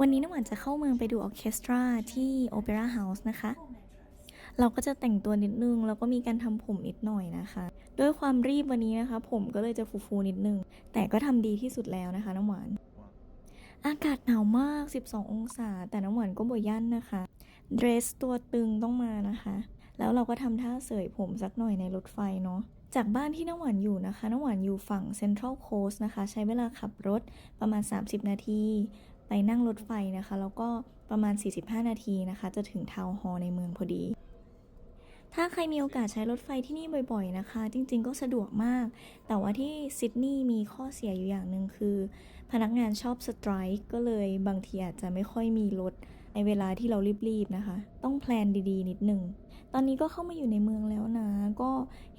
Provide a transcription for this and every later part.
วันนี้น้ำหวานจะเข้าเมืองไปดูออเคสตราที่โอเปร่าเฮาส์นะคะ เราก็จะแต่งตัวนิดนึง แล้วก็มีการทำผมนิดหน่อยนะคะ ด้วยความรีบวันนี้นะคะ ผมก็เลยจะฟูๆนิดนึง แต่ก็ทำดีที่สุดแล้วนะคะน้ำหวาน อากาศหนาวมาก 12 องศา แต่น้ำหวานก็บ่ยันนะคะ เดรสตัวตึงต้องมานะคะ แล้วเราก็ทำท่าเสยผมสักหน่อยในรถไฟเนาะจากบ้านที่น้ำหวานอยู่นะคะ น้ำหวานอยู่ฝั่งเซ็นทรัลโคสนะคะ ใช้เวลาขับรถประมาณ 30 นาที ไปนั่งรถไฟนะคะ แล้วก็ประมาณ 45 นาทีนะคะ จะถึงทาวน์ฮอลในเมืองพอดี ถ้าใครมีโอกาสใช้รถไฟที่นี่บ่อยๆนะคะ จริงๆก็สะดวกมาก แต่ว่าที่ซิดนีย์มีข้อเสียอยู่อย่างหนึ่งคือ พนักงานชอบสไตรค์ก็เลยบางทีอาจจะไม่ค่อยมีรถในเวลาที่เรารีบๆนะคะ ต้องแพลนดีๆ นิดหนึ่ง ตอนนี้ก็เข้ามาอยู่ในเมืองแล้วนะ ก็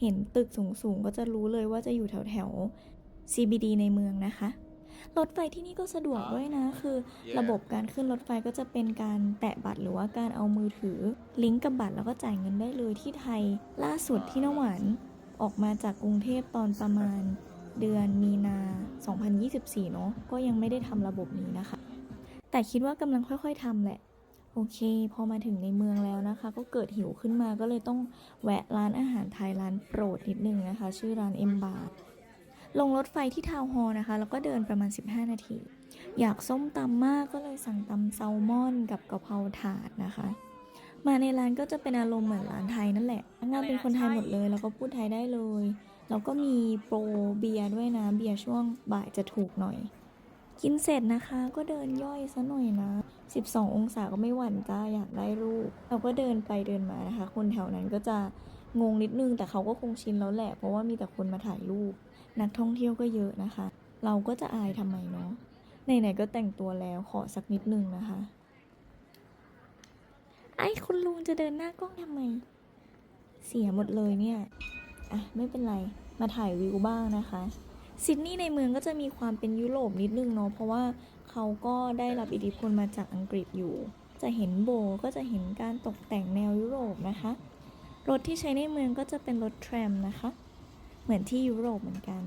เห็นตึกสูงๆ ก็จะรู้เลยว่าจะอยู่แถวๆ CBD ในเมืองนะคะ รถไฟที่นี่ก็สะดวกด้วยนะ คือระบบการขึ้นรถไฟก็จะเป็นการแตะบัตรหรือว่าการเอามือถือ ลิงก์กับบัตรแล้วก็จ่ายเงินได้เลยที่ไทย ล่าสุดที่น้ำหวานออกมาจากกรุงเทพตอนประมาณ เดือนมีนา 2024 เนอะก็ยังไม่ได้ทำระบบนี้นะคะ แต่คิดว่ากำลังค่อยๆทำแหละโอเค พอมาถึงในเมืองแล้วนะคะ ก็เกิดหิวขึ้นมาก็เลยต้องแวะร้านอาหารไทยร้านโปรดนิดนึงนะคะ ชื่อร้านเอ็มบาร์ ลงรถไฟที่ทาวน์ฮอลล์นะคะ แล้วก็เดินประมาณ 15 นาที อยากส้มตำมากก็เลยสั่งตำแซลมอนกับกะเพราถาดนะคะ มาในร้านก็จะเป็นอารมณ์เหมือนร้านไทยนั่นแหละพนักงานเป็นคนไทยหมดเลย แล้วก็พูดไทยได้เลย แล้วก็มีโปรเบียร์ด้วยนะ เบียร์ช่วงบ่ายจะถูกหน่อย กินเสร็จนะคะก็เดินย่อยซะหน่อยนะ 12 องศาก็ไม่หวั่นจ้าอยากได้รูป เราก็เดินไปเดินมานะคะ คนแถวนั้นก็จะงงนิดนึงแต่เขาก็คงชินแล้วแหละ เพราะว่ามีแต่คนมาถ่ายรูป นักท่องเที่ยวก็เยอะนะคะ เราก็จะอายทำไมเนาะไหนๆก็แต่งตัวแล้วขอสักนิดนึงนะคะ ไอ้คุณลุงจะเดินหน้ากล้องทำไม เสียหมดเลยเนี่ยอะไม่เป็นไรมาถ่ายวิวบ้างนะคะซิดนีย์ในเมืองก็จะมีความเป็นยุโรปนิดนึงเนาะเพราะว่าเขาก็ได้รับอิทธิพลมาจากอังกฤษอยู่ จะเห็นโบก็จะเห็นการตกแต่งแนวยุโรปนะคะ รถที่ใช้ในเมืองก็จะเป็นรถแทรมนะคะ เหมือนที่ยุโรปเหมือนกัน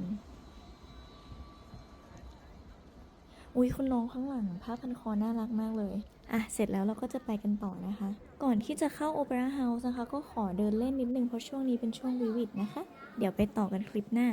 อุ้ยคุณน้องข้างหลังผ้าพันคอน่ารักมากเลย อะ เสร็จแล้วเราก็จะไปกันต่อนะคะ ก่อนที่จะเข้าโอเปร่าเฮาส์นะคะ ก็ขอเดินเล่นนิดนึงเพราะช่วงนี้เป็นช่วงวิวิดนะคะ เดี๋ยวไปต่อกันคลิปหน้า